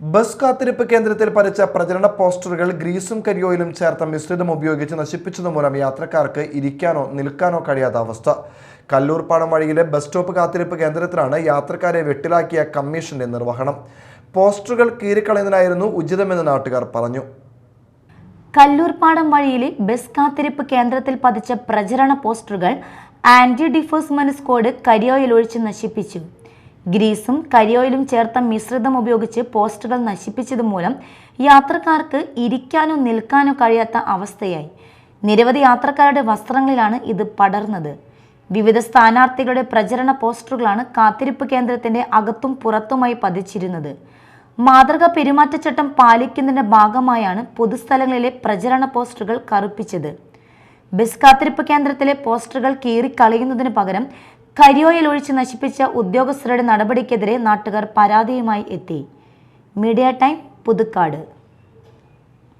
Bus കാത്തിരിപ്പ് കേന്ദ്രത്തിൽ പതിച്ച പ്രചരണ പോസ്റ്ററുകൾ ഗ്രീസും കരിയോയിലും ചേർത്ത മിശ്രിതം ഉപയോഗിച്ച് നശിപ്പിച്ചതുമൂലം യാത്രക്കാർക്ക് ഇരിക്കാനോ നിൽക്കാനോ കഴിയാത്ത അവസ്ഥ. കല്ലൂർപ്പാടം വഴിയിലെ ബസ് സ്റ്റോപ്പ് കാത്തിരിപ്പ് കേന്ദ്രത്തിലാണ് യാത്രക്കാരെ വെട്ടിലാക്കിയ കമ്മീഷന്റെ നിർവഹണം. പോസ്റ്ററുകൾ കീറിക്കളയുന്നതിനായിരുന്നു ഉചിതമെന്ന് നാട്ടുകാർ പറഞ്ഞു. കല്ലൂർപ്പാടം വഴിയിലെ ബസ് കാത്തിരിപ്പ് കേന്ദ്രത്തിൽ പതിച്ച പ്രചരണ പോസ്റ്ററുകൾ ആന്റി ഡിഫോഴ്സ്മെന്റ് സ്ക്വാഡ് കരിയോയിൽ ഒഴിച്ച് നശിപ്പിച്ചു. ഗ്രീസും കരിയോയിലും ചേർത്ത മിശ്രിതം ഉപയോഗിച്ച് പോസ്റ്ററുകൾ നശിപ്പിച്ചതുമൂലം യാത്രക്കാർക്ക് ഇരിക്കാനോ നിൽക്കാനോ കഴിയാത്ത അവസ്ഥയായി. നിരവധി യാത്രക്കാരുടെ വസ്ത്രങ്ങളിലാണ് ഇത് പടർന്നത്. വിവിധ സ്ഥാനാർത്ഥികളുടെ പ്രചരണ പോസ്റ്ററുകളാണ് കാത്തിരിപ്പ് കേന്ദ്രത്തിന്റെ അകത്തും പുറത്തുമായി പതിച്ചിരുന്നത്. മാതൃക പെരുമാറ്റച്ചട്ടം പാലിക്കുന്നതിന്റെ ഭാഗമായാണ് പൊതുസ്ഥലങ്ങളിലെ പ്രചരണ പോസ്റ്ററുകൾ കറുപ്പിച്ചത്. ബസ് കാത്തിരിപ്പ് കേന്ദ്രത്തിലെ പോസ്റ്ററുകൾ കീറിക്കളയുന്നതിന് പകരം കരിയോയിൽ ഒഴിച്ച് നശിപ്പിച്ച ഉദ്യോഗസ്ഥരുടെ നടപടിക്കെതിരെ നാട്ടുകാർ പരാതിയുമായി എത്തി. Media time Puthukkad.